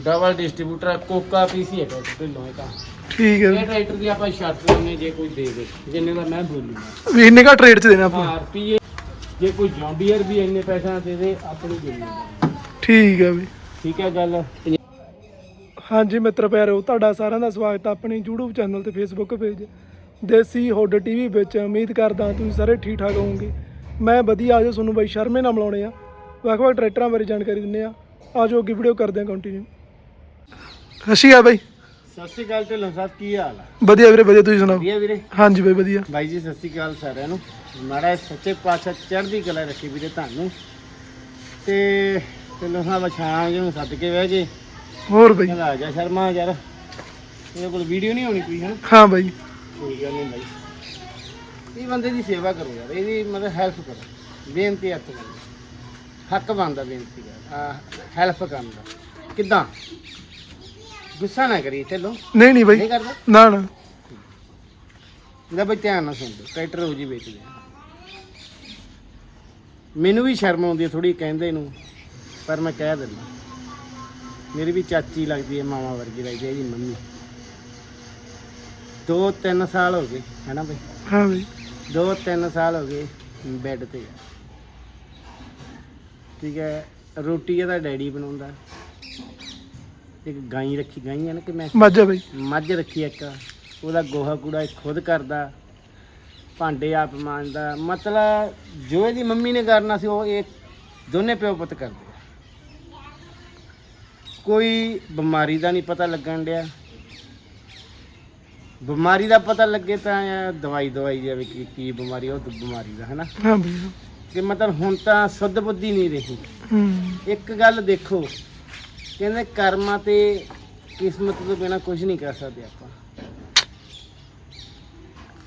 Double distributor ਕੋਕਾ ਪੀਸੀ ਹੈ tractor Dhillon ਇਹ ਤਾਂ ਠੀਕ ਇਹ ਹੈ ਟਰੈਕਟਰ ਦੀ ਆਪਾਂ ਛੱਤ ਲੈਣੇ ਜੇ ਕੋਈ ਦੇ ਦੇ ਜਿੰਨੇ ਦਾ ਮੈਂ ਬੋਲੂਗਾ ਵੀ ਇੰਨੇ ਕਾ ਟ੍ਰੇਡ ਚ ਦੇਣਾ ਆਪਾਂ। ਹਾਂ ਰੁਪਏ ਜੇ ਕੋਈ ਜੌਂਡੀਅਰ ਵੀ ਇੰਨੇ ਪੈਸਿਆਂ ਦੇ ਦੇ ਆਪਣੀ ਜ਼ਿੰਮੇਵਾਰੀ ਠੀਕ ਹੈ ਬਈ ਠੀਕ ਹੈ ਗੱਲ? ਹਾਂਜੀ ਮਿੱਤਰ ਪਿਆਰੋ ਤੁਹਾਡਾ ਸਾਰਿਆਂ ਦਾ ਸਵਾਗਤ ਹੈ ਆਪਣੇ YouTube ਚੈਨਲ ਤੇ Facebook page Desi hood TV ਵਿੱਚ ਉਮੀਦ ਕਰਦਾ ਤੁਸੀਂ ਸਾਰੇ ਠੀਕ ਠਾਕ ਹੋਵੋਗੇ। ਮੈਂ ਵਧੀਆ ਆਜੋ ਤੁਹਾਨੂੰ ਬਾਈ ਸ਼ਰਮੇ ਨਾਲ ਮਿਲਾਉਣੇ ਆ ਵੱਖ-ਵੱਖ ਟਰੈਕਟਰਾਂ ਬਾਰੇ ਜਾਣਕਾਰੀ ਦਿੰਨੇ ਆ ਆਜੋ ਅੱਗੇ ਵੀਡੀਓ ਕਰਦੇ ਆ ਕੰਟੀਨਿਊ ਹਸ਼ੀ ਆ ਬਾਈ। ਸਤਿ ਸ਼੍ਰੀ ਅਕਾਲ ਢਿੱਲੋਂ ਸਾਹਿਬ ਕੀ ਹਾਲ ਆ? ਵਧੀਆ ਵੀਰੇ ਵਧੀਆ ਤੁਸੀਂ ਸੁਣਾਓ? ਵਧੀਆ ਵੀਰੇ। ਹਾਂਜੀ ਬਾਈ ਵਧੀਆ। ਬਾਈ ਜੀ ਸਤਿ ਸ਼੍ਰੀ ਅਕਾਲ ਸਾਰਿਆਂ ਨੂੰ। ਮਹਾਰਾਜ ਸੱਚੇ ਪਾਤਸ਼ਾਹ ਚੜ੍ਹਦੀ ਕਲਾ ਰੱਖੀ ਵੀਰੇ ਤੁਹਾਨੂੰ। ਤੇ ਢਿੱਲੋਂ ਸਾਹਿਬ ਸ਼ਾਮ ਨੂੰ ਸੱਦ ਕੇ ਬਹਿ ਗਏ। ਹੋਰ ਬਾਈ। ਕਹਿੰਦਾ ਆ ਜਾ ਸ਼ਰਮਾ ਯਾਰ। ਇਹਦੇ ਕੋਲ ਵੀਡੀਓ ਨਹੀਂ ਹੋਣੀ ਕੋਈ ਹਨ? ਹਾਂ ਬਾਈ। ਕੋਈ ਗੱਲ ਨਹੀਂ ਬਾਈ। ਇਹ ਬੰਦੇ ਦੀ ਸੇਵਾ ਕਰੋ ਯਾਰ ਇਹਦੀ ਮਤਲਬ ਹੈਲਪ ਕਰੋ। ਬੇਨਤੀ ਹੱਥ ਬੰਦੇ ਹੱਕ ਬਣਦਾ ਬੇਨਤੀ ਕਰ ਹੈਲਪ ਕਰਨ ਦਾ। ਕਿੱਦਾਂ? ਗੁੱਸਾ ਨਾ ਕਰੀ ਢਿੱਲੋਂ ਨਹੀਂ ਨਹੀਂ ਬਾਈ। ਨਹੀਂ ਕਰਦਾ? ਨਾ ਨਾ। ਲੈ ਬਈ ਧਿਆਨ ਨਾਲ ਸੁਣ। ਟਰੈਕਟਰ ਹੋ ਜੀ ਵੇਚਦੇ ਆ ਮੈਨੂੰ ਵੀ ਸ਼ਰਮ ਆਉਂਦੀ ਹੈ ਥੋੜੀ ਕਹਿੰਦੇ ਨੂੰ ਪਰ ਮੈਂ ਕਹਿ ਦਿੰਦਾ। ਮੇਰੀ ਵੀ ਚਾਚੀ ਲੱਗਦੀ ਹੈ ਮਾਮਾ ਵਰਗੀ ਲੱਗਦੀ ਹੈ ਜੀ ਮੰਮੀ। ਦੋ ਤਿੰਨ ਸਾਲ ਹੋ ਗਏ ਹੈਨਾ ਬਈ? ਹਾਂ ਬਾਈ। ਦੋ ਤਿੰਨ ਸਾਲ ਹੋ ਗਏ ਬੈੱਡ ਤੇ। ਠੀਕ ਹੈ ਰੋਟੀ ਇਹਦਾ ਡੈਡੀ ਬਣਾਉਂਦਾ। ਇੱਕ ਗਾਈ ਰੱਖੀ ਗਾਈ ਹੈ ਨਾ ਕਿ ਮੈਂ ਮਾਝਾ ਬਾਈ। ਮੱਝ ਰੱਖੀ ਇੱਕ। ਉਹਦਾ ਗੋਹਾ ਕੂੜਾ ਇਹ ਖੁਦ ਕਰਦਾ। ਭਾਂਡੇ ਆਪ ਮਾਂਜਦਾ। ਮਤਲਬ ਜੋ ਇਹਦੀ ਮੰਮੀ ਨੇ ਕਰਨਾ ਸੀ ਉਹ ਇਹ ਦੋਨੇ ਪਿਓ ਪੁੱਤ ਕਰਦੇ। ਕੋਈ ਬਿਮਾਰੀ ਦਾ ਨਹੀਂ ਪਤਾ ਲੱਗਣ ਡਿਆ। ਬਿਮਾਰੀ ਦਾ ਪਤਾ ਲੱਗੇ ਤਾਂ ਦਵਾਈ ਦਵਾਈ ਜਾਵੇ ਕੀ ਕੀ ਬਿਮਾਰੀ ਉਹ ਬਿਮਾਰੀ ਦਾ ਹਨਾ? ਹਾਂ ਬਾਈ। ਕਿ ਮਤਲਬ ਹੁਣ ਤਾਂ ਸੁੱਧ ਬੁੱਧੀ ਨਹੀਂ ਰਹੀ। ਹੂੰ। ਇੱਕ ਗੱਲ ਦੇਖੋ ਕਹਿੰਦੇ ਕਰਮਾਂ ਤੇ ਕਿਸਮਤ ਤੋਂ ਬਿਨਾ ਕੁਝ ਨਹੀਂ ਕਰ ਸਕਦੇ ਆਪਾਂ।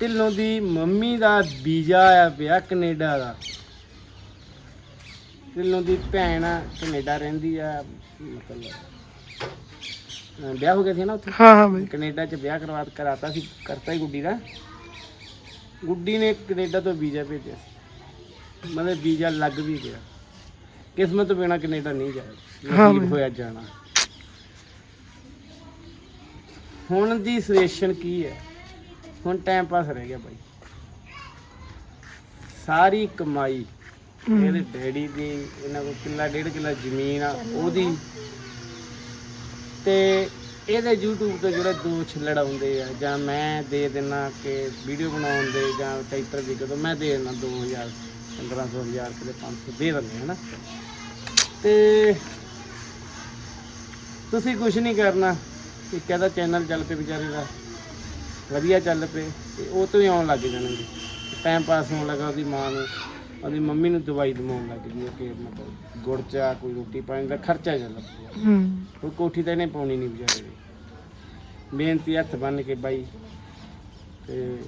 ਢਿੱਲੋਂ ਦੀ ਮੰਮੀ ਦਾ ਵੀਜ਼ਾ ਆਇਆ ਪਿਆ ਕੈਨੇਡਾ ਦਾ। ਢਿੱਲੋਂ ਦੀ ਭੈਣ ਆ, ਕੈਨੇਡਾ ਰਹਿੰਦੀ ਆ ਮਤਲਬ ਅਹ ਵਿਆਹ ਹੋ ਗਿਆ ਸੀ ਨਾ ਉੱਥੇ? ਹਾਂ ਹਾਂ ਬਾਈ। ਕੈਨੇਡਾ 'ਚ ਵਿਆਹ ਕਰਵਾ ਕਰਾਤਾ ਸੀ ਕਰਤਾ ਹੀ ਗੁੱਡੀ ਦਾ। ਗੁੱਡੀ ਨੇ ਕੈਨੇਡਾ ਤੋਂ ਵੀਜ਼ਾ ਭੇਜਿਆ ਸੀ। ਮਤਲਬ ਵੀਜ਼ਾ ਲੱਗ ਵੀ ਗਿਆ। ਕਿਸਮਤ ਤੋਂ ਬਿਨਾ ਕੈਨੇਡਾ ਨਹੀਂ ਜਾਇਆ ਨਸੀਬ। ਹੋਇਆ ਜਾਣਾ। ਹੁਣ ਦੀ ਸਿਚੁਏਸ਼ਨ ਕੀ ਹੈ? ਹੁਣ ਟਾਈਮ ਪਾਸ ਰਹਿ ਗਿਆ ਬਾਈ। ਸਾਰੀ ਕਮਾਈ ਇਹਦੇ ਡੈਡੀ ਦੀ ਇਹਨਾਂ ਕੋਲ ਕਿੱਲਾ ਡੇਢ ਕਿੱਲਾ ਜ਼ਮੀਨ ਆ ਉਹਦੀ। ਤੇ ਇਹਦੇ YouTube ਤੇ ਜਿਹੜੇ ਦੋ ਛਿੱਲੜ ਆਉਂਦੇ ਆ ਜਾਂ ਮੈਂ ਦੇ ਦੇਣਾ ਕਿ ਵੀਡੀਓ ਬਣਾਉਣ ਦੇ ਜਾਂ ਟਰੈਕਟਰ ਦੀ ਕਦੋਂ ਮੈਂ ਦੇ ਦੇਣਾ 2000 1500 ਹਜ਼ਾਰ ਕਿਤੇ 500 ਦੇ ਦਿੰਦੇ ਹਨਾ ਤੇ ਤੁਸੀਂ ਕੁਝ ਨਹੀਂ ਕਰਨਾ। ਕਿ ਕਹਦਾ ਚੈਨਲ ਚੱਲ ਪਏ ਵਿਚਾਰੇ ਦਾ। ਵਧੀਆ ਚੱਲ ਪਏ ਤੇ ਉਹ ਤੋਂ ਹੀ ਆਉਣ ਲੱਗ ਜਾਣਗੇ। ਟਾਈਮ ਪਾਸ ਹੋਣ ਲੱਗਾ ਉਹਦੀ ਮਾਂ ਨੂੰ। ਉਹਦੀ ਮੰਮੀ ਨੂੰ ਦਵਾਈ ਦਵਾਉਣ ਲੱਗ ਗਈ ਕਿ ਮਤਲਬ ਗੁੜ ਚਾ ਕੋਈ ਰੋਟੀ ਪਾਣੀ ਦਾ ਖਰਚਾ ਚੱਲ ਪਿਆ। ਹੂੰ। ਕੋਈ ਕੋਠੀ ਤਾਂ ਇਹਨੇ ਪਾਉਣੀ ਨਹੀਂ ਵਿਚਾਰੇ ਦੀ ਬੇਨਤੀ ਹੱਥ ਬੰਨ ਕੇ ਬਾਈ। ਤੇ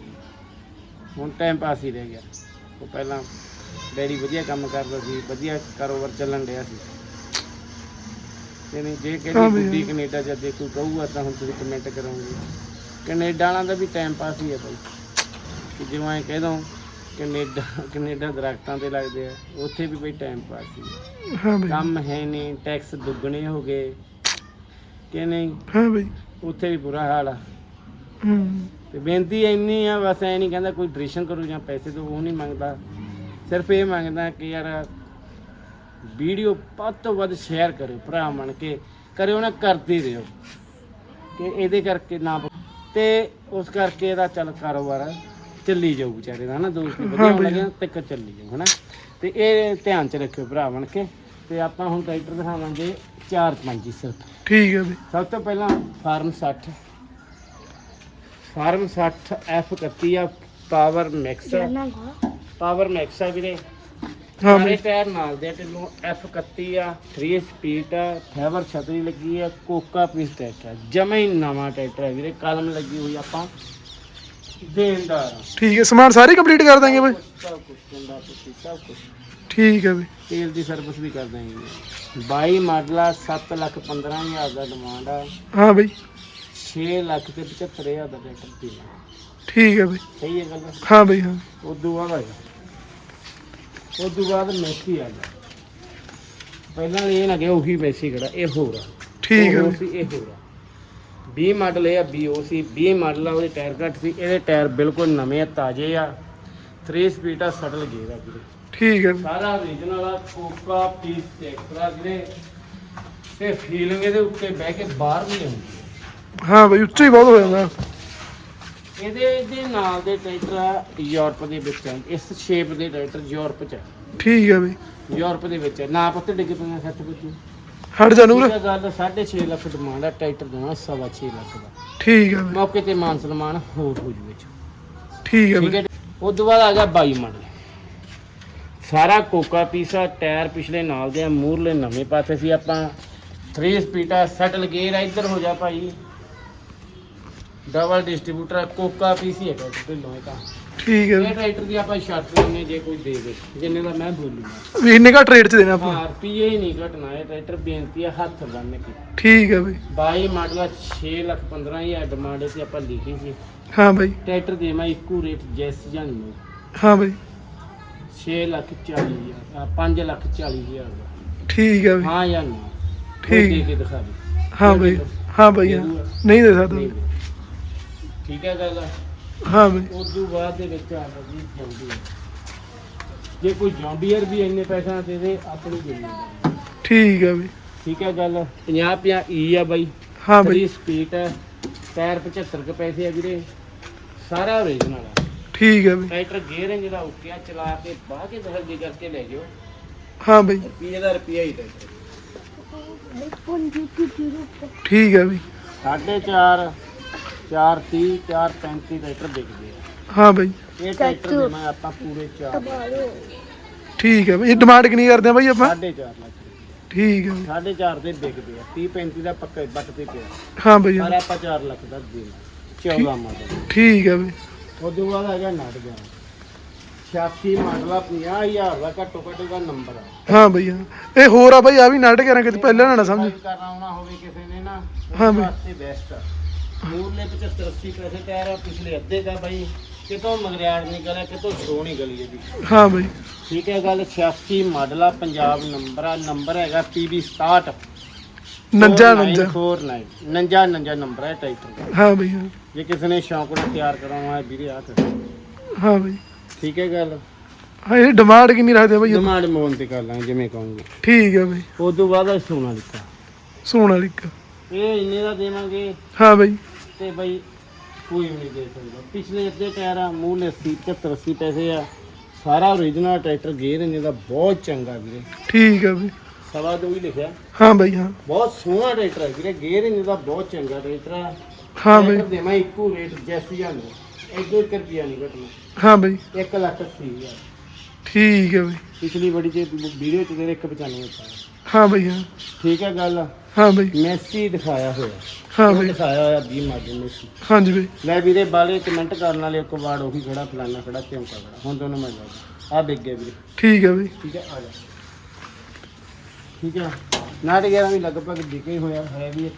ਹੁਣ ਟਾਈਮ ਪਾਸ ਹੀ ਰਹਿ ਗਿਆ। ਉਹ ਪਹਿਲਾਂ ਡੈਡੀ ਵਧੀਆ ਕੰਮ ਕਰਦਾ ਸੀ ਵਧੀਆ ਕਾਰੋਬਾਰ ਚੱਲਣ ਡਿਆ ਸੀ। ਨਹੀਂ ਜੇ ਕਹਿੰਦੀ। ਬੁੱਢੀ ਕੈਨੇਡਾ ਜਾਂ ਜੇ ਕੋਈ ਕਹੂਗਾ ਤਾਂ ਹੁਣ ਤੁਸੀਂ ਕਮੈਂਟ ਕਰੋਗੇ। ਕੈਨੇਡਾ ਵਾਲਾ ਦਾ ਵੀ ਟਾਈਮ ਪਾਸ ਹੀ ਹੈ ਬਾਈ ਕਿ ਜਿਵੇਂ ਐਂ ਕਹਿ ਦੋ ਕੈਨੇਡਾ ਕੈਨੇਡਾ ਦਰਖਤਾਂ ਤੇ ਲੱਗਦੇ ਆ ਉੱਥੇ ਵੀ ਬਈ ਟਾਈਮ ਪਾਸ ਹੀ ਹੈ। ਹਾਂ ਬਾਈ ਕੰਮ ਹੈ ਨਹੀਂ ਟੈਕਸ ਦੁੱਗਣੇ ਹੋ ਗਏ। ਕਿ ਨਹੀਂ? ਹਾਂ ਬਾਈ ਉੱਥੇ ਵੀ ਬੁਰਾ ਹਾਲ ਆ। ਹੂੰ। ਤੇ ਬੇਨਤੀ ਇੰਨੀ ਆ ਬਸ ਐ ਨਹੀਂ ਕਹਿੰਦਾ ਕੋਈ ਡਿਰੈਕਸ਼ਨ ਕਰੂ ਜਾਂ ਪੈਸੇ ਤੋਂ ਉਹ ਨਹੀਂ ਮੰਗਦਾ। ਸਿਰਫ ਇਹ ਮੰਗਦਾ ਕਿ ਯਾਰ ਵੀਡੀਓ ਵੱਧ ਤੋਂ ਵੱਧ ਸ਼ੇਅਰ ਕਰਿਓ ਭਰਾ ਬਣ ਕੇ ਕਰਿਓ ਨਾ ਕਰਦੇ ਰਹੋ। ਕਿ ਇਹਦੇ ਕਰਕੇ ਨਾ ਤੇ ਉਸ ਕਰਕੇ ਇਹਦਾ ਚੱਲ ਕਾਰੋਬਾਰ ਚੱਲੀ ਜਾਊ ਵਿਚਾਰੇ ਦਾ ਨਾ ਦੋਸਤ ਵੀ ਵਧੀਆ ਲੱਗਿਆ ਤੇ ਚੱਲੀ ਜਾਊ ਹਨਾ। ਤੇ ਇਹ ਧਿਆਨ ਚ ਰੱਖਿਓ ਭਰਾ ਬਣ ਕੇ। ਤੇ ਆਪਾਂ ਹੁਣ ਟਰੈਕਟਰ ਦਿਖਾਵਾਂਗੇ ਚਾਰ ਪੰਜ ਹੀ ਸਿਰਫ। ਠੀਕ ਹੈ ਬਾਈ। ਸਭ ਤੋਂ ਪਹਿਲਾਂ ਫਾਰਮ 60 ਫਾਰਮ 60 F31 ਆ ਪਾਵਰ ਮੈਕਸ। ਪਾਵਰ ਮੈਕਸ ਆ ਵੀਰੇ। ਹਾਂ ਸਾਰੇ ਬਾਈ ਟਾਇਰ ਨਾਲ ਦੇ ਟਿੱਲੋਂ F31 ਆ 3 ਸਪੀਡ ਆ ਫਾਈਬਰ ਛਤਰੀ ਲੱਗੀ ਆ ਕੋਕਾ ਪੀਸ ਟਰੈਕਟਰ ਜਮੇ ਹੀ ਨਵਾਂ ਟਰੈਕਟਰ ਹੈ ਵੀਰੇ ਕਲਮ ਲੱਗੀ ਹੋਈ ਆਪਾਂ। ਦੇਣਦਾਰ ਆ। ਠੀਕ ਹੈ ਸਮਾਨ ਸਾਰੇ ਕੰਪਲੀਟ ਕਰ ਦਾਂਗੇ ਬਾਈ? ਸਭ ਕੁਝ ਸਭ ਕੁਝ ਠੀਕ ਹੈ ਬਾਈ। ਤੇਲ ਦੀ ਸਰਵਿਸ ਵੀ ਕਰ ਦਾਂਗੇ 22 ਮਾਡਲ ਆ 7 ਲੱਖ 15 ਹਜ਼ਾਰ ਦਾ ਡਿਮਾਂਡ ਆ। ਹਾਂ ਬਾਈ। 6 ਲੱਖ ਤੇ 75 ਹਜ਼ਾਰ ਦਾ ਟਰੈਕਟਰ ਦੀ ਠੀਕ ਹੈ ਬਾਈ। ਸਹੀ ਹੈ ਗੱਲ ਹਾਂ ਬਾਈ ਹਾਂ। ਉਦੋਂ ਬਾਅਦ ਆ ਗਿਆ ਉਦੋਂ ਬਾਅਦ ਮੈਸੀ ਆ ਗਿਆ ਪਹਿਲਾਂ ਇਹ ਨਾ ਕਿ ਉਹੀ ਮੈਸੀ ਖੜਾ ਇਹ ਹੋਰ ਆ। ਠੀਕ ਹੈ ਬਈ। ਇਹ ਹੋ ਰਿਹਾ 20 ਮਾਡਲ ਇਹ ਆ BOC 20 ਮਾਡਲ ਆ ਉਹਦੇ ਟਾਇਰ ਘੱਟ ਸੀ। ਇਹਦੇ ਟਾਇਰ ਬਿਲਕੁਲ ਨਵੇਂ ਆ ਤਾਜ਼ੇ ਆ। 3 ਸਪੀਡ ਆ ਸਟਲ ਗੇਅਰ ਆ ਵੀਰੇ। ਠੀਕ ਹੈ। ਬਈ ਸਾਰਾ ਓਰੀਜਨਲ ਆ ਕੋਕਾ ਪੀਸ ਆ ਵੀਰੇ। ਤੇ ਫੀਲਿੰਗ ਇਹਦੇ ਉੱਤੇ ਬਹਿ ਕੇ ਬਾਹਰ ਨਹੀਂ ਆਉਂਦੀ। ਹਾਂ ਬਈ ਉੱਚਾ ਬਹੁਤ ਹੋ ਜਾਂਦਾ। ਇਹਦੇ ਇਹਦੇ ਨਾਲ ਦੇ ਟਰੈਕਟਰ ਆ ਯੂਰਪ ਦੇ ਵਿੱਚ ਆ। ਇਸ ਸ਼ੇਪ ਦੇ ਟਰੈਕਟਰ ਯੂਰਪ ਚ ਆ। ਠੀਕ ਹੈ ਬਈ। ਯੂਰਪ ਦੇ ਵਿੱਚ ਆ। ਨਾ ਪੁੱਤ ਡਿੱਗ ਪੈਣਾ ਸੱਚ ਬੱਜੂ ਹਟ ਜਾ ਨੂਰ। ਇਹ ਗੱਲ 6.5 ਲੱਖ ਡਿਮਾਂਡ ਆ ਟਰੈਕਟਰ ਦੇਣਾ 6.5 ਲੱਖ ਦਾ। ਠੀਕ ਹੈ ਬਈ। ਮੌਕੇ ਤੇ ਮਾਨ ਸਨਮਾਨ ਹੋਰ ਹੋ ਜੂ ਵਿੱਚ ਠੀਕ ਹੈ ਠੀਕ ਬਈ ਹੈ ਉਸ ਤੋਂ ਬਾਅਦ ਆ ਗਿਆ 22 ਮਾਡਲ ਸਾਰਾ ਕੋਕਾ ਪੀਸਾ ਟਾਇਰ ਪਿਛਲੇ ਨਾਲ ਦੇ ਆ ਮੂਰਲੇ ਨਵੇਂ ਪਾਸੇ ਸੀ। ਆਪਾਂ 3 ਸਪੀਡਾ ਸੈਟਲ ਗੇਅਰ ਆ ਇੱਧਰ ਹੋ ਜਾ ਭਾਈ। ਡਬਲ ਡਿਸਟ੍ਰੀਬਿਊਟਰ ਕੋਕਾ ਪੀਸੀ ਹੈਗਾ ਢਿੱਲੋਂ ਇਹ ਤਾਂ ਠੀਕ ਹੈ। ਇਹ ਟਰੈਕਟਰ ਦੀ ਆਪਾਂ ਛੱਤ ਲੈਣੇ ਜੇ ਕੋਈ ਦੇ ਦੇ ਜਿੰਨੇ ਦਾ ਮੈਂ ਬੋਲੂਗਾ। ਵੀ ਇੰਨੇ ਘੱਟ ਰੇਟ 'ਚ ਦੇਣਾ ਆਪਾਂ? ਹਾਂ ਰੁਪਈਏ ਹੀ ਨਹੀਂ ਘਟਣਾ ਇਹ ਟਰੈਕਟਰ ਬੇਨਤੀ ਆ ਹੱਥ ਬੰਨ ਕੇ। ਠੀਕ ਹੈ ਬਈ। 22 ਮਾਡਲ ਆ 6 ਲੱਖ 15 ਹਜ਼ਾਰ ਡਿਮਾਂਡ ਸੀ ਆਪਾਂ ਲਿਖੀ ਸੀ। ਹਾਂ ਬਈ। ਟਰੈਕਟਰ ਦੇਵਾਂ ਇੱਕੋ ਰੇਟ ਜੈਸ ਜਾਨੀ ਨੂੰ ਹਾਂ ਬਈ। 6 ਲੱਖ 40 ਹਜ਼ਾਰ 5 ਲੱਖ 40 ਹਜ਼ਾਰ ਦਾ। ਠੀਕ ਹੈ ਬਈ। ਹਾਂ ਜਾਂ ਨਾ। ਠੀਕ। ਦੇ ਕੇ ਦਿਖਾ ਦੇ। ਹਾਂ ਬਈ। ਹਾਂ ਬਈ ਹਾਂ। ਨਹੀਂ ਦੇ ਸਕਦਾ। ਨਹੀਂ ਬਈ। ਦੇ। ਠੀਕ ਹੈ ਗੱਲ? ਹਾਂ ਬਈ ਉਸ ਤੋਂ ਬਾਅਦ ਦੇ ਵਿੱਚ ਆ ਜੀ ਜੌਂਡੀਅਰ। ਜੇ ਕੋਈ ਜੌਂਡੀਅਰ ਵੀ ਇੰਨੇ ਪੈਸਿਆਂ ਦੇ ਦੇ ਆਪਣੀ ਜ਼ਿੰਮੇਵਾਰੀ ਠੀਕ ਹੈ ਬਈ ਠੀਕ ਹੈ ਗੱਲ? 50 50 ਈ ਆ ਬਾਈ। ਹਾਂ ਬਈ। ਸਪੀਡ ਹੈ। ਟਾਇਰ 75 ਕੁ ਪੈਸੇ ਆ ਵੀਰੇ। ਸਾਰਾ ਓਰੀਜਨਲ ਆ। ਠੀਕ ਹੈ ਬਈ ਟਰੈਕਟਰ ਗੇਅਰ ਹੈ ਜਿਹੜਾ ਉੱਕਿਆ ਚਲਾ ਕੇ ਬਾਹ ਕੇ ਦਹਲ ਕਰਕੇ ਲੈ ਜਾਓ ਹਾਂ ਬਈ। ਰੁਪਈਏ ਦਾ ਰੁਪਈਆ ਹੀ ਟਰੈਕਟਰ। ਠੀਕ ਹੈ ਬਈ ਸਾਢੇ ਚਾਰ 430 435 ਟਰੈਕਟਰ ਵਿਕਦੇ ਆ। ਹਾਂ ਬਈ। ਇਹ ਟਰੈਕਟਰ ਦੇਣਾ ਆਪਾਂ ਪੂਰੇ 4 ਠੀਕ ਹੈ ਬਈ ਇਹ ਡਿਮਾਂਡ ਕਿੰਨੀ ਕਰਦੇ ਆ ਬਈ ਆਪਾਂ? 4.5 ਲੱਖ ਠੀਕ ਹੈ ਬਈ। 4.5 ਦੇ ਵਿਕਦੇ ਆ 30 35 ਦਾ ਪੱਕਾ ਹੀ ਬੱਟ ਤੇ ਪਿਆ। ਹਾਂ ਬਈ। ਹਾਂ। ਪਰ ਆਪਾਂ 4 ਲੱਖ ਦਾ ਦੇਣਾ 14 ਮਾਡਲ ਠੀਕ ਹੈ ਬਈ। ਉਦੋਂ ਬਾਅਦ ਆ ਗਿਆ ਨਟ ਗਿਆ। 86 ਮਾਡਲ ਆ 50000 ਦਾ ਘੱਟੋ ਘੱਟ ਦਾ ਨੰਬਰ ਆ। ਹਾਂ ਬਈ ਹਾਂ। ਇਹ ਹੋਰ ਆ ਬਈ ਆ ਵੀ ਨਾਟਕ ਕਰਾਂ ਕਿਤੇ ਪਹਿਲਾਂ ਨਾ ਨਾ ਸਮਝ। ਕਰਨਾ ਹੋਵੇ ਕਿਸੇ ਨੇ ਨਾ ਹਾਂ ਉਹਦੇ ਬਈ। ਵਾਸਤੇ ਬੈਸਟ ਆ। ਮੂਰਲੇ 75 80 ਪੈਸੇ ਟਾਇਰ ਆ ਪਿਛਲੇ ਅੱਧੇ ਦਾ ਬਾਈ। ਕਿਤੋਂ ਮਗਰਿਆੜ ਨਿਕਲਿਆ ਕਿਤੋਂ ਸ਼ੋ ਨਹੀਂ ਗਲੀ ਇਹਦੀ। ਹਾਂ ਬਈ। ਠੀਕ ਹੈ ਗੱਲ 86 ਮਾਡਲ ਆ ਪੰਜਾਬ ਨੰਬਰ ਆ ਨੰਬਰ ਹੈਗਾ PB 67 ਨੰਜਾ ਨੰਜਾ। 49 ਨੰਜਾ ਨੰਜਾ ਨੰਬਰ ਹੈ ਦਾ। ਹਾਂ ਬਈ ਹਾਂ। ਜੇ ਕਿਸੇ ਨੇ ਸ਼ੌਂਕ ਨਾਲ ਤਿਆਰ ਕਰਾਉਣਾ ਹੈ ਵੀਰੇ ਆ ਕਰ ਹਾਂ ਬਈ। ਠੀਕ ਹੈ ਗੱਲ? ਹਾਂ ਇਹ ਡਿਮਾਂਡ ਕਿੰਨੀ ਰੱਖਦੇ ਬਈ? ਡਿਮਾਂਡ ਮੋਨ ਤੇ ਕਰ ਲਾਂਗੇ ਜਿਵੇਂ ਕਹੋਗੇ। ਠੀਕ ਹੈ ਬਈ। ਉਸ ਤੋਂ ਬਾਅਦ ਸੋਨਾ ਲਿਖਾ ਸੋਹਣਾ ਵਾਲੀ ਇੱਕ ਇਹ ਇੰਨੇ ਦਾ ਦੇਵਾਂਗੇ। ਹਾਂ ਬਈ। ਤੇ ਬਈ ਕੋਈ ਵੀ ਨਹੀਂ ਦੇ ਸਕਦਾ। ਪਿਛਲੇ ਅੱਧੇ ਟਾਇਰ ਆ ਮੂਲ 80 75 80 ਪੈਸੇ ਆ। ਸਾਰਾ ਓਰੀਜਨਲ ਟਰੈਕਟਰ ਗੇਅਰ ਇਹਨੇ ਦਾ ਬਹੁਤ ਚੰਗਾ ਵੀਰੇ। ਠੀਕ ਹੈ ਬਈ ਸਵਾ ਦੋ ਹੀ ਲਿਖਿਆ। ਹਾਂ ਬਈ ਹਾਂ। ਬਹੁਤ ਸੋਹਣਾ ਟਰੈਕਟਰ ਹੈ ਵੀਰੇ। ਗੇਅਰ ਇਹਨੇ ਦਾ ਬਹੁਤ ਚੰਗਾ ਟਰੈਕਟਰ ਆ। ਹਾਂ ਬਈ। ਟਰੈਕਟਰ ਦੇਵਾਂ ਇੱਕੋ ਰੇਟ ਜੈਸੀ ਜਾਂ ਇੱਕ ਇੱਕ ਰੁਪਿਆ ਨਹੀਂ ਘਟਣਾ। ਹਾਂ ਬਈ। 1 ਲੱਖ 80 ਹਜ਼ਾਰ। ਠੀਕ ਹੈ ਬਈ। ਪਿਛਲੀ ਬੜੀ ਤੇ ਵੀਡੀਓ ਚ ਤੇਰੇ 195 ਪਾਇਆ ਹਾਂ ਬਈ ਹਾਂ ਠੀਕ ਹੈ ਗੱਲ? ਹਾਂ ਬਈ ਮੈਸੀ ਦਿਖਾਇਆ ਹੋਇਆ। ਹਾਂ ਬਈ ਦਿਖਾਇਆ ਹੋਇਆ 20 ਮਾਡਲ ਮੈਸੀ। ਹਾਂਜੀ ਬਈ ਲੈ ਵੀਰੇ ਬਾਲੇ ਕਮੈਂਟ ਕਰਨ ਵਾਲੇ ਇੱਕ ਵਾਰ ਉਹੀ ਖੜਾ ਫਲਾਨਾ ਖੜਾ ਚਮਕਾ ਖੜਾ। ਹੁਣ ਤੁਹਾਨੂੰ ਮੈਂ ਜਾਉਂਦਾ ਆ ਵਿਕ ਗਿਆ ਵੀਰੇ। ਠੀਕ ਹੈ ਬਈ ਠੀਕ ਹੈ ਆ ਜਾ। ਠੀਕ ਹੈ। ਨਾਟ ਗਿਆ ਵੀ ਲਗਭਗ ਵਿਕੇ ਹੋਇਆ ਹੈ ਵੀ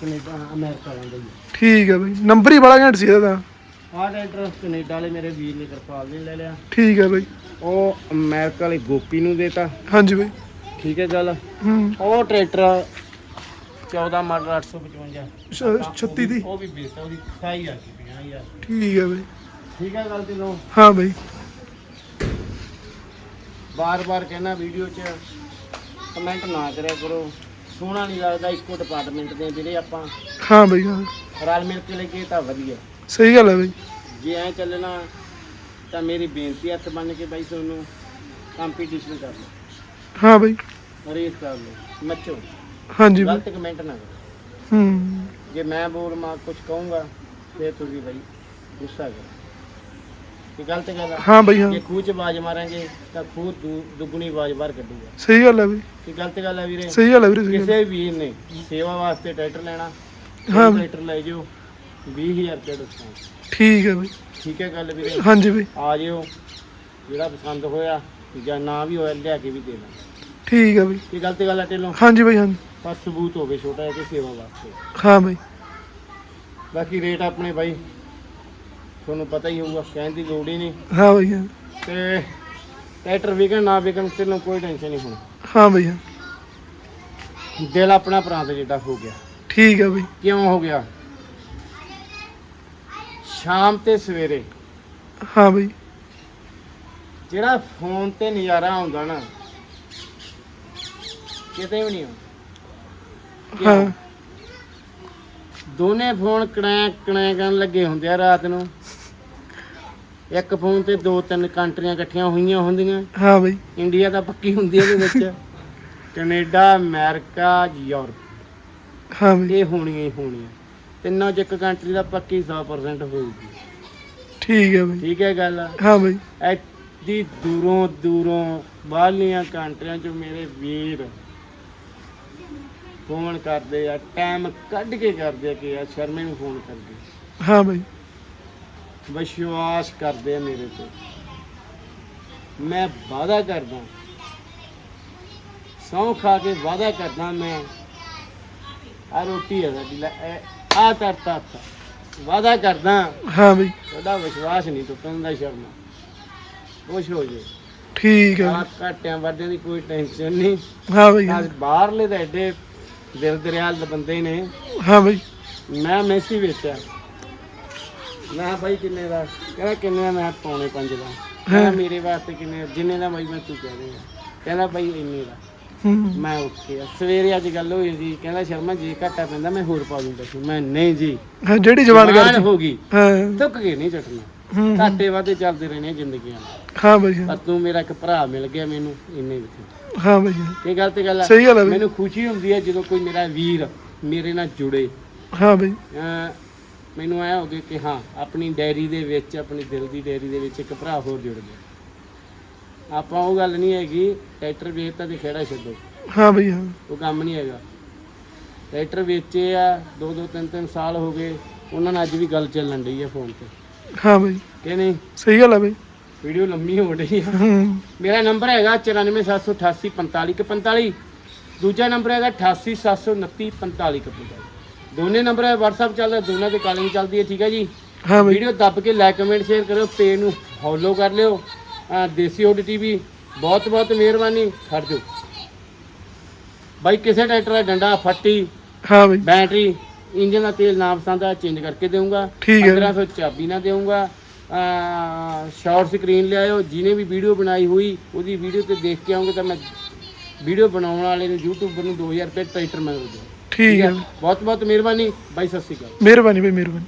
ਕੈਨੇਡਾ ਅਮਰੀਕਾ ਦਾ ਹੀ ਠੀਕ ਹੈ ਬਈ ਨੰਬਰ ਹੀ ਬੜਾ ਘੈਂਟ ਸੀ ਇਹਦਾ ਤਾਂ। ਆਹ ਐਡਰੈਸ ਕੈਨੇਡਾ ਵਾਲੇ ਮੇਰੇ ਵੀਰ ਨੇ ਕਿਰਪਾਲ ਨੇ ਲੈ ਲਿਆ। ਠੀਕ ਹੈ ਬਈ ਉਹ ਅਮਰੀਕਾ ਵਾਲੇ ਗੋਪੀ ਨੂੰ ਦੇਤਾ। ਹਾਂਜੀ ਬਈ ਠੀਕ ਹੈ ਗੱਲ ਹੂੰ। ਉਹ ਟਰੈਕਟਰ 14 ਮਾਡਲ 855 ਛ- 36 ਦੀ? ਉਹ ਵੀ ਵੇਚਤਾ ਉਹਦੀ 28000 ਦੀ 50000 ਠੀਕ ਹੈ ਬਈ। ਠੀਕ ਹੈ ਗੱਲ ਤੇ ਲੋ ਹਾਂ ਬਈ। ਬਾਰ-ਬਾਰ ਕਹਿਣਾ ਵੀਡੀਓ 'ਚ ਕਮੈਂਟ ਨਾ ਕਰਿਆ ਕਰੋ। ਸੋਹਣਾ ਨਹੀਂ ਲੱਗਦਾ ਇੱਕੋ ਡਿਪਾਰਟਮੈਂਟ ਦੇ ਜਿਹੜੇ ਆਪਾਂ ਹਾਂ ਬਈ ਹਾਂ। ਰਲ ਮਿਲ ਕੇ ਲੱਗੇ ਤਾਂ ਵਧੀਆ। ਸਹੀ ਗੱਲ ਹੈ ਬਈ। ਜੇ ਐ ਚੱਲਣਾ ਤਾਂ ਮੇਰੀ ਬੇਨਤੀ ਹੱਥ ਬੰਨ ਕੇ ਬਾਈ ਤੁਹਾਨੂੰ ਕੰਪੀਟੀਸ਼ਨ ਕਰ ਲਓ ਹਾਂ ਬਈ। ਰੇਸ ਕਰ ਲਓ ਮੱਚੋ ਹਾਂਜੀ ਬਈ। ਗਲਤ ਕਮੈਂਟ ਨਾ ਕਰੋ। ਹੂੰ। ਜੇ ਮੈਂ ਬੋਲ ਮਾ ਕੁਝ ਕਹੂੰਗਾ ਫਿਰ ਤੁਸੀਂ ਬਾਈ ਗੁੱਸਾ ਕਰੋ। ਇਹ ਗਲਤ ਗੱਲ ਆ। ਹਾਂ ਬਈ ਹਾਂ। ਜੇ ਖੂਹ 'ਚ ਆਵਾਜ਼ ਮਾਰਾਂਗੇ ਤਾਂ ਖੂਹ ਦੂ- ਦੁੱਗਣੀ ਆਵਾਜ਼ ਬਾਹਰ ਕੱਢੂਗਾ। ਸਹੀ ਗੱਲ ਹੈ ਬਈ। ਇਹ ਗਲਤ ਗੱਲ ਆ ਵੀਰੇ? ਸਹੀ ਗੱਲ ਹੈ ਵੀਰੇ ਸਹੀ ਗੱਲ ਕਿਸੇ ਵੀਰ ਨੇ ਸੇਵਾ ਵਾਸਤੇ ਟਰੈਕਟਰ ਲੈਣਾ ਹਾਂ। ਟਰੈਕਟਰ ਲੈ ਜਾਓ 20000 ਰੁਪਏ ਡਿਸਕਾਊਂਟ ਠੀਕ ਹੈ ਬਈ। ਠੀਕ ਹੈ ਗੱਲ ਵੀਰੇ? ਹਾਂਜੀ ਬਈ। ਆ ਜਿਓ। ਜਿਹੜਾ ਪਸੰਦ ਹੋਇਆ ਜਾਂ ਨਾ ਵੀ ਹੋਇਆ ਲਿਆ ਕੇ ਵੀ ਦੇ ਦਾਂ ਠੀਕ ਹੈ ਬਈ। ਇਹ ਗਲਤ ਗੱਲ ਆ ਢਿੱਲੋਂ? ਹਾਂਜੀ ਬਈ ਹਾਂਜੀ। ਪਰ ਸਬੂਤ ਹੋਵੇ ਛੋਟਾ ਜਿਹਾ ਕਿ ਸੇਵਾ ਵਾਸਤੇ। ਹਾਂ ਬਈ। ਬਾਕੀ ਰੇਟ ਆਪਣੇ ਬਾਈ ਤੁਹਾਨੂੰ ਪਤਾ ਹੀ ਹੋਊਗਾ ਕਹਿਣ ਦੀ ਲੋੜ ਹੀ ਨਹੀਂ। ਹਾਂ ਬਈ ਹਾਂ। ਤੇ ਟਰੈਕਟਰ ਵਿਕਣ ਨਾ ਵਿਕਣ ਤੈਨੂੰ ਕੋਈ ਟੈਨਸ਼ਨ ਨਹੀਂ ਹੋਣੀ। ਹਾਂ ਬਈ ਹਾਂ। ਦਿਲ ਆਪਣਾ ਪ੍ਰਾਂਤ ਜਿੱਡਾ ਹੋ ਗਿਆ। ਠੀਕ ਹੈ ਬਈ। ਕਿਉਂ ਹੋ ਗਿਆ? ਸ਼ਾਮ ਤੇ ਸਵੇਰੇ। ਹਾਂ ਬਈ। ਜਿਹੜਾ ਫੋਨ ਤੇ ਨਜ਼ਾਰਾ ਆਉਂਦਾ ਨਾ ਕਿਤੇ ਵੀ ਨਹੀਂ ਆਉਂਦਾ। ਹਾਂ। ਦੋਨੇ ਫੋਨ ਕਣੈ ਕਣੈ ਕਰਨ ਲੱਗੇ ਹੁੰਦੇ ਆ ਰਾਤ ਨੂੰ। ਇੱਕ ਫੋਨ ਤੇ ਦੋ ਤਿੰਨ ਕੰਟਰੀਆਂ ਇਕੱਠੀਆਂ ਹੋਈਆਂ ਹੁੰਦੀਆਂ। ਹਾਂ ਬਈ। ਇੰਡੀਆ ਤਾਂ ਪੱਕੀ ਹੁੰਦੀ ਹੈ ਇਹਦੇ ਵਿੱਚ। ਕੈਨੇਡਾ ਅਮਰੀਕਾ ਯੂਰਪ। ਹਾਂ ਬਈ। ਇਹ ਹੋਣੀਆਂ ਹੀ ਹੋਣੀਆਂ। ਤਿੰਨਾਂ ਚ ਇੱਕ ਕੰਟਰੀ ਦਾ ਪੱਕੀ 100% ਹੋਊਗੀ। ਠੀਕ ਹੈ ਬਈ। ਠੀਕ ਹੈ ਗੱਲ? ਹਾਂ ਬਈ। ਐਡੀ ਦੂਰੋਂ ਦੂਰੋਂ ਬਾਹਰਲੀਆਂ ਕੰਟਰੀਆਂ ਚ ਮੇਰੇ ਵੀਰ ਫੋਨ ਕਰਦੇ ਆ ਟਾਈਮ ਕੱਢ ਕੇ ਕਰਦੇ ਆ ਕਿ ਆ ਸ਼ਰਮੇ ਨੂੰ ਫੋਨ ਕਰਦੇ ਹਾਂ ਬਈ। ਵਿਸ਼ਵਾਸ ਕਰਦੇ ਆ ਮੇਰੇ ਤੇ। ਮੈਂ ਵਾਅਦਾ ਕਰਦਾ ਸਹੁੰ ਖਾ ਕੇ ਵਾਅਦਾ ਕਰਦਾ ਮੈਂ ਆ ਰੋਟੀ ਹੈ ਸਾਡੀ ਆ ਤਰਤਾ ਤਾ ਵਾਅਦਾ ਕਰਦਾ ਹਾਂ। ਬਈ। ਤੁਹਾਡਾ ਵਿਸ਼ਵਾਸ ਨਹੀਂ ਟੁੱਟਣ ਦਾ ਸ਼ਰਮਾ। ਖੁਸ਼ ਹੋ ਜੇ। ਠੀਕ ਹੈ। ਆ ਘਾਟਿਆਂ ਵਾਧਿਆਂ ਦੀ ਕੋਈ ਟੈਨਸ਼ਨ ਨਹੀਂ। ਹਾਂ ਬਈ। ਅੱਜ ਬਾਹਰਲੇ ਤਾਂ ਐਡੇ ਦਿਲ ਦਰਿਆਲ ਦੇ ਬੰਦੇ ਨੇ। ਹਾਂ ਬਈ। ਮੈਂ ਮੈਸੀ ਵੇਚਿਆ। ਮੈਂ ਬਾਈ ਕਿੰਨੇ ਦਾ? ਕਹਿੰਦਾ ਕਿੰਨੇ ਦਾ? ਮੈਂ ਪੌਣੇ ਪੰਜ ਦਾ। ਕਹਿੰਦਾ ਮੇਰੇ ਵਾਸਤੇ ਕਿੰਨੇ ਜਿੰਨੇ ਦਾ ਬਾਈ ਮੈਂ ਤੂੰ ਕਹਿ ਦੇ ਕਹਿੰਦਾ ਬਾਈ ਇੰਨੇ ਦਾ। ਮੈਂ ਓਕੇ ਆ। ਸਵੇਰੇ ਅੱਜ ਗੱਲ ਹੋਈ ਸੀ। ਕਹਿੰਦਾ ਸ਼ਰਮਾ ਜੀ ਘਾਟਾ ਪੈਂਦਾ ਮੈਂ ਹੋਰ ਪਾ ਦੂੰਗਾ। ਮੈਂ ਨਹੀਂ ਜੀ। ਜਿਹੜੀ ਜਵਾਨ ਕਰ ਹੋ ਗਈ। ਹਾਂ। ਤੁੱਕ ਕੇ ਨਹੀਂ ਚਟਣਾ ਘਾਟੇ ਵਾਦੇ ਚੱਲਦੇ ਰਹਿਣੇ ਆ ਜ਼ਿੰਦਗੀਆਂ ਹਾਂ ਬਈ ਹਾਂ। ਪਰ ਤੂੰ ਮੇਰਾ ਇੱਕ ਭਰਾ ਮਿਲ ਗਿਆ ਮੈਨੂੰ ਇੰਨੇ ਵਿੱਚ। ਹਾਂ ਬਈ ਹਾਂ। ਇਹ ਗੱਲ ਤੇ ਗੱਲ ਆ। ਸਹੀ ਗੱਲ ਹੈ ਬਈ। ਮੈਨੂੰ ਖੁਸ਼ੀ ਹੁੰਦੀ ਹੈ ਜਦੋਂ ਕੋਈ ਮੇਰਾ ਵੀਰ ਮੇਰੇ ਨਾਲ ਜੁੜੇ। ਹਾਂ ਬਈ। ਅਮ ਮੈਨੂੰ ਐ ਹੋ ਗਿਆ ਕਿ ਹਾਂ ਆਪਣੀ ਡਾਇਰੀ ਦੇ ਵਿੱਚ ਆਪਣੀ ਦਿਲ ਦੀ ਡਾਇਰੀ ਦੇ ਵਿੱਚ ਇੱਕ ਭਰਾ ਹੋਰ ਜੁੜ ਗਿਆ। ਆਪਾਂ ਉਹ ਗੱਲ ਨਹੀਂ ਹੈਗੀ ਟਰੈਕਟਰ ਵੇਚਤਾ ਤੇ ਖੇੜਾ ਛੱਡੋ। ਹਾਂ ਬਈ ਹਾਂ। ਉਹ ਕੰਮ ਨਹੀਂ ਹੈਗਾ। ਟਰੈਕਟਰ ਵੇਚੇ ਆ ਦੋ ਦੋ ਤਿੰਨ ਤਿੰਨ ਸਾਲ ਹੋ ਗਏ। ਉਹਨਾਂ ਨਾਲ ਅੱਜ ਵੀ ਗੱਲ ਚੱਲਣ ਡਈ ਆ ਫੋਨ ਤੇ। ਹਾਂ ਬਈ। ਕਿ ਨਹੀਂ? ਸਹੀ ਗੱਲ ਹੈ ਬਈ। ਵੀਡੀਓ ਲੰਮੀ ਹੋ ਰਹੀ ਆ। ਹੂੰ। ਮੇਰਾ ਨੰਬਰ ਹੈਗਾ 9478845545 ਦੂਜਾ ਨੰਬਰ ਹੈਗਾ 8879945545 ਦੋਨੇ ਨੰਬਰ ਹੈ WhatsApp ਚੱਲਦਾ ਦੋਨਾਂ ਤੇ ਕਾਲਿੰਗ ਚੱਲਦੀ ਹੈ ਠੀਕ ਹੈ ਜੀ? ਹਾਂ ਬਈ। ਵੀਡੀਓ ਦੱਬ ਕੇ ਲਾਈਕ ਕਮੈਂਟ ਸ਼ੇਅਰ ਕਰਿਓ ਪੇਜ ਨੂੰ ਫੋਲੋ ਕਰ ਲਿਓ। ਅਹ ਦੇਸੀ ਓਡ ਟੀਵੀ ਬਹੁਤ ਬਹੁਤ ਮਿਹਰਬਾਨੀ ਖੜ ਜਾਓ। ਬਾਈ ਕਿਸੇ ਟਰੈਕਟਰ ਦਾ ਡੰਡਾ ਫੱਟੀ ਹਾਂ ਬਈ। ਬੈਟਰੀ ਇੰਜਨ ਦਾ ਤੇਲ ਨਾ ਪਸੰਦ ਆ ਚੇਂਜ ਕਰਕੇ ਦੇਵਾਂਗਾ ਠੀਕ ਹੈ। 1500 ਚਾਬੀ ਨਾ ਦੇਵਾਂਗਾ ਸ਼ਾਰਟ ਸਕਰੀਨ ਲਿਆਇਓ ਜਿਹਨੇ ਵੀ ਵੀਡੀਓ ਬਣਾਈ ਹੋਈ ਉਹਦੀ ਵੀਡੀਓ ਤੇ ਦੇਖ ਕੇ ਆਉਂਗੇ ਤਾਂ ਮੈਂ ਵੀਡੀਓ ਬਣਾਉਣ ਵਾਲੇ ਨੂੰ ਯੂਟਿਊਬਰ ਨੂੰ 2000 ਰੁਪਏ ਟਰੈਕਟਰ ਮੈਂ ਦੇ ਦੂੰ ਠੀਕ ਹੈ? ਬਹੁਤ ਬਹੁਤ ਮਿਹਰਬਾਨੀ। ਬਾਈ ਸਤਿ ਸ਼੍ਰੀ ਅਕਾਲ। ਮਿਹਰਬਾਨੀ ਬਈ ਮਿਹਰਬਾਨੀ।